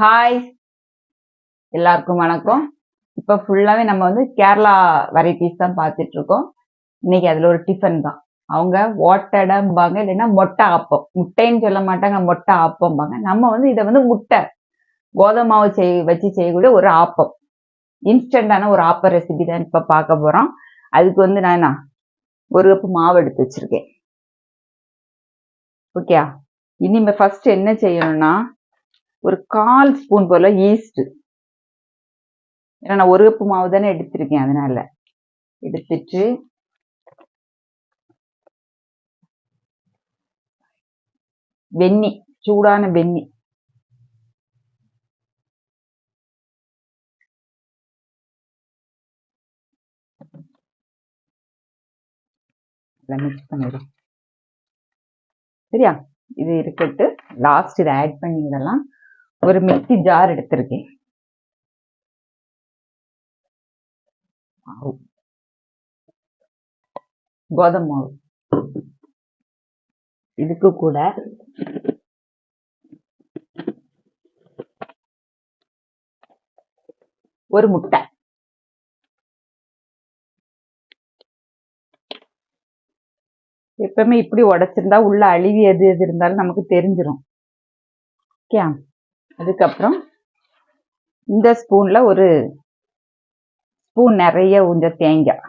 Hi எல்லாருக்கும் வணக்கம். இப்போ ஃபுல்லாகவே நம்ம வந்து கேரளா வெரைட்டிஸ் தான் பார்த்துட்டு இருக்கோம் இன்னைக்கு அதில் ஒரு டிஃபன் தான். அவங்க ஓட்டடம்பாங்க இல்லைன்னா மொட்டை ஆப்பம் முட்டைன்னு சொல்ல மாட்டாங்க மொட்டை ஆப்பம்பாங்க நம்ம வந்து இதை வந்து முட்டை கோதுமை மாவு செய் வச்சு செய்யக்கூடிய ஒரு ஆப்பம் இன்ஸ்டண்டான ஒரு ஆப்ப ரெசிபி தான் இப்போ பார்க்க போகிறோம் அதுக்கு வந்து நான் என்ன, ஒரு கப்பு மாவு எடுத்து வச்சிருக்கேன். ஓகே இனிமே ஃபர்ஸ்ட் என்ன செய்யணும்னா ஒரு கால் ஸ்பூன் போல ஈஸ்ட் ஏன்னா நான் ஒரு கப்பு மாவு தானே எடுத்திருக்கேன் அதனால. எடுத்துட்டு வெந்நி சூடான வெந்நி மிக்ஸ் பண்ணிடும் சரியா? இது இருக்கட்டு லாஸ்ட் இதை ஆட் பண்ணி இதெல்லாம் ஒரு மிக்சி ஜார் எடுத்திருக்கேன். மாவு. கோதுமை மாவு. இதுக்கு கூட ஒரு முட்டை. எப்பவுமே இப்படி உடைச்சிருந்தா உள்ள அழுவி எது எது இருந்தாலும் நமக்கு தெரிஞ்சிடும் ஓகே அதுக்கப்புறம் இந்த ஸ்பூனில் ஒரு ஸ்பூன் நிறைய உஞ்ச தேங்காய்.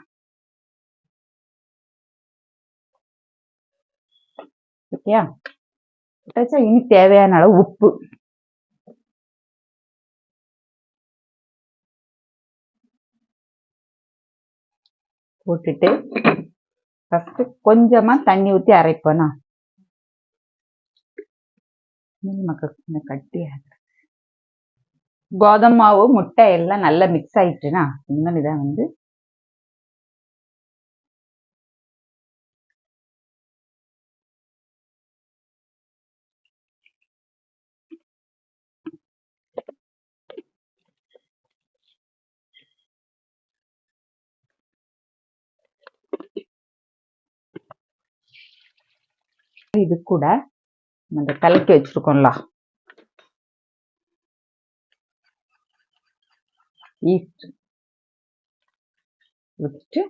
ஓகேயா? போட்டாச்சா? இனி தேவையான அளவு உப்பு. போட்டுட்டு ஃபஸ்ட்டு கொஞ்சமாக தண்ணி ஊற்றி அரைப்போனா? மக்கள் கொஞ்சம் கோதம் மாவு முட்டை எல்லாம் நல்லா மிக்ஸ் ஆயிட்டுனா இன்னும் இதை வந்து இது கூட நம்ம கலக்கி வச்சிருக்கோம்ல. ஈஸ்ட் வச்சுட்டு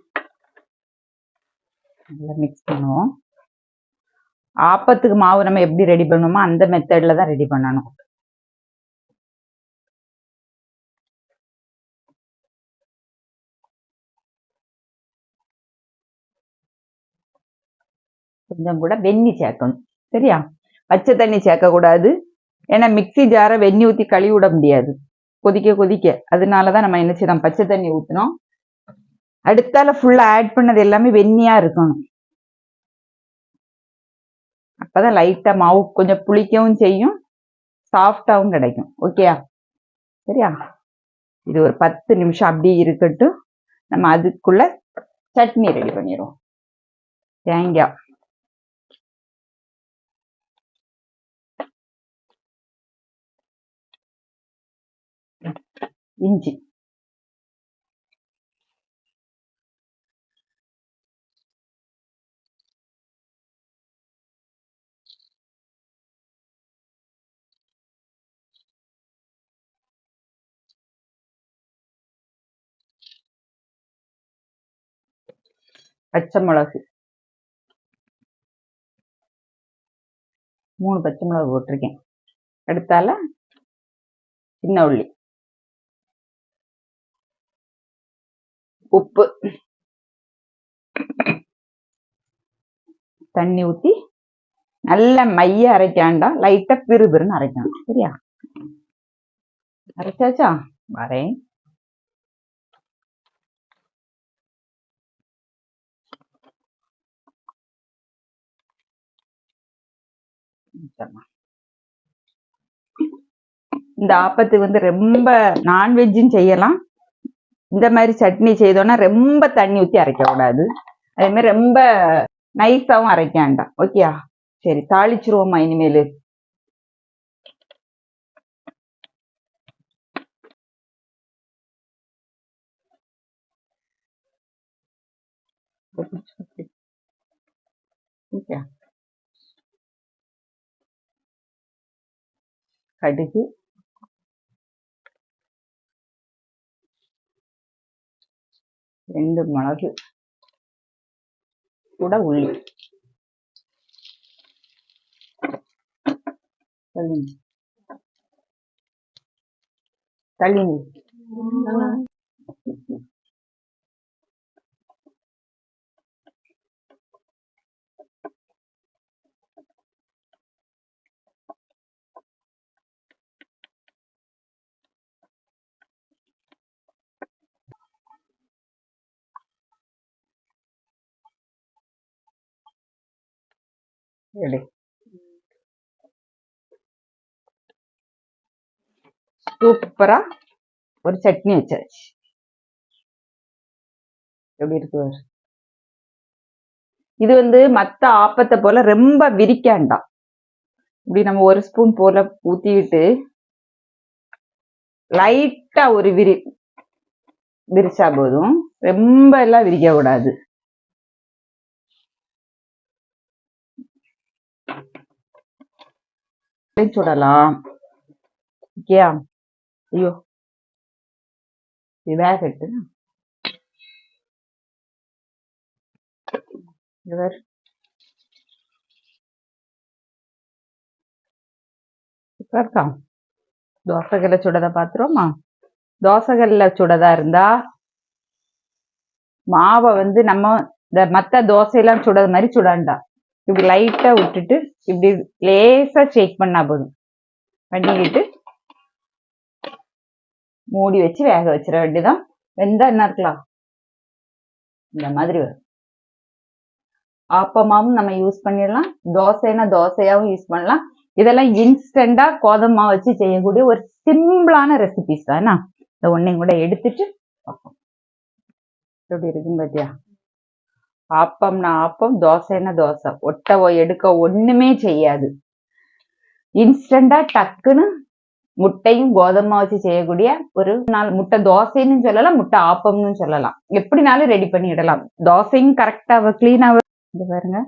நல்லா மிக்ஸ் பண்ணுவோம். ஆப்பத்துக்கு மாவு நம்ம எப்படி ரெடி பண்ணுவோமோ அந்த மெத்தட்ல தான் ரெடி பண்ணணும். கொஞ்சம் கூட வெந்நி சேர்க்கணும். சரியா? பச்சை தண்ணி சேர்க்கக்கூடாது. ஏன்னா மிக்ஸி ஜாரை வெந்நி ஊற்றி கழுவி விட முடியாது. கொதிக்க கொதிக்க. அதனால தான் நம்ம என்ன செய்யலாம் பச்சை தண்ணி ஊற்றினோம் அடுத்தால ஃபுல்லாக ஆட் பண்ணது எல்லாமே வெண்ணியாக இருக்கணும். அப்பதான் லைட்டாக மாவு கொஞ்சம் புளிக்கவும் செய்யும். சாஃப்டாகவும் கிடைக்கும். ஓகேயா சரியா? இது ஒரு பத்து நிமிஷம் அப்படியே இருக்கட்டும். நம்ம அதுக்குள்ள சட்னி ரெடி பண்ணிடுவோம். தேங்காய். இஞ்சி பச்சை மிளகு. மூணு பச்சை மிளகு போட்டிருக்கேன். எடுத்தால சின்ன உள்ளி. உப்பு. தண்ணி ஊத்தி நல்ல மைய அரைக்காண்டா லைட்டா பிறுபிறுன்னு அரைக்கணும் சரியா? அரைச்சாச்சா? வரேன். இந்த ஆப்பத்துக்கு வந்து ரொம்ப நான்வெஜ்ஜும் செய்யலாம். இந்த மாதிரி சட்னி செய்தோன்னா ரொம்ப தண்ணி ஊற்றி அரைக்க கூடாது. அதே மாதிரி ரொம்ப நைஸாகவும் அரைக்க வேண்டாம். ஓகேயா சரி தாளிச்சிருவோம்மா இனிமேல். ஓகே கடுகு. ரெண்டு மிளகு கூட உள்ளி. தள்ளி தள்ளி ಹೇಳಿ சூப்பரா ஒரு சட்னி வச்சாச்சு. எப்படி இருக்கு இது வந்து மத்த ஆப்பத்தை போல ரொம்ப விரிக்காண்டாம் இப்படி நம்ம ஒரு ஸ்பூன் போல ஊத்திக்கிட்டு லைட்டா ஒரு விரி விரிச்சா போதும். ரொம்ப எல்லாம் விரிக்க கூடாது அப்படியே சுடலாம் ஓகேயா ஐயோ. இது வேகட்டு இது இருக்கா? தோசைகள்ல சுடத பாத்துருவோமா? தோசைகள்ல சுடதா இருந்தா மாவை வந்து நம்ம இந்த மத்த தோசையெல்லாம் சுடது மாதிரி சுடாண்டா. இப்படி லைட்டா விட்டுட்டு இப்படி லேசாக ஷேக் பண்ணா போதும். பண்ணிக்கிட்டு மூடி வச்சு வேக வச்சிட வேண்டியதான் வெந்தா என்ன இருக்கலாம்? இந்த மாதிரி வரும். ஆப்பமாவும் நம்ம யூஸ் பண்ணிடலாம். தோசைனா தோசையாவும் யூஸ் பண்ணலாம். இதெல்லாம் இன்ஸ்டண்டாக கோதமாக வச்சு செய்யக்கூடிய ஒரு சிம்பிளான ரெசிபிஸ் தானா? என்ன? இந்த ஒன்னையும் கூட எடுத்துட்டு பார்ப்போம். எப்படி இருக்குன்னு பார்த்தியா ஆப்பம்னா ஆப்பம் தோசைன்னா தோசை. ஒட்டவோ எடுக்க ஒண்ணுமே செய்யாது. இன்ஸ்டண்டா டக்குன்னு முட்டையும் கோதமை வச்சு செய்யக்கூடிய ஒரு நாள். முட்டை தோசைன்னு சொல்லலாம் முட்டை ஆப்பம்னு சொல்லலாம். எப்படினாலும் ரெடி பண்ணிடலாம். தோசையும் கரெக்டா கிளீனா இது பாருங்க.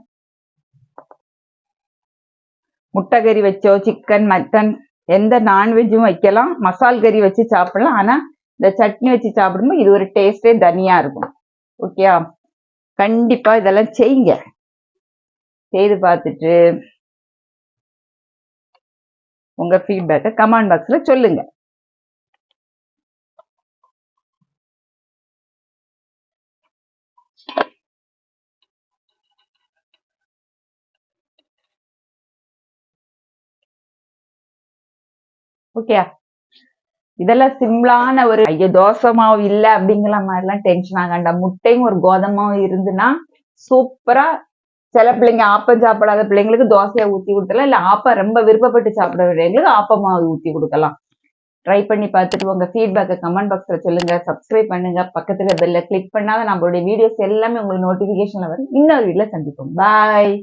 முட்டை கறி வச்சோ சிக்கன் மட்டன் எந்த நான்வெஜ்ஜும் வைக்கலாம். மசால் கறி வச்சு சாப்பிடலாம். ஆனா இந்த சட்னி வச்சு சாப்பிடும்போது இது ஒரு டேஸ்டே தனியா இருக்கும். ஓகேயா கண்டிப்பா இதெல்லாம் செய்யுங்க. செய்து பார்த்துட்டு உங்க ஃபீட்பேக்கை கமெண்ட் பாக்ஸ்ல சொல்லுங்க. ஓகேயா இதெல்லாம் சிம்பிளான ஒரு ஐயோ தோசை மாவு இல்லை அப்படிங்கிற மாதிரிலாம் டென்ஷன் ஆகாண்டா? முட்டையும் ஒரு கோதமாவும் இருந்துன்னா சூப்பரா சில பிள்ளைங்க ஆப்பம் சாப்பிடாத பிள்ளைங்களுக்கு தோசையை ஊத்தி கொடுக்கலாம். இல்ல ஆப்பம் ரொம்ப விருப்பப்பட்டு சாப்பிட வேண்டியவங்களுக்கு ஆப்பமாவது ஊத்தி கொடுக்கலாம். ட்ரை பண்ணி பார்த்துட்டு உங்க ஃபீட்பேக்கை கமெண்ட் பாக்ஸ்ல சொல்லுங்க. சப்ஸ்கிரைப் பண்ணுங்க. பக்கத்துல பெல்ல கிளிக் பண்ணாத நம்மளுடைய வீடியோஸ் எல்லாமே உங்களுக்கு நோட்டிபிகேஷன்ல வரும். இன்னொரு வீட்டில் சந்திப்போம். பாய்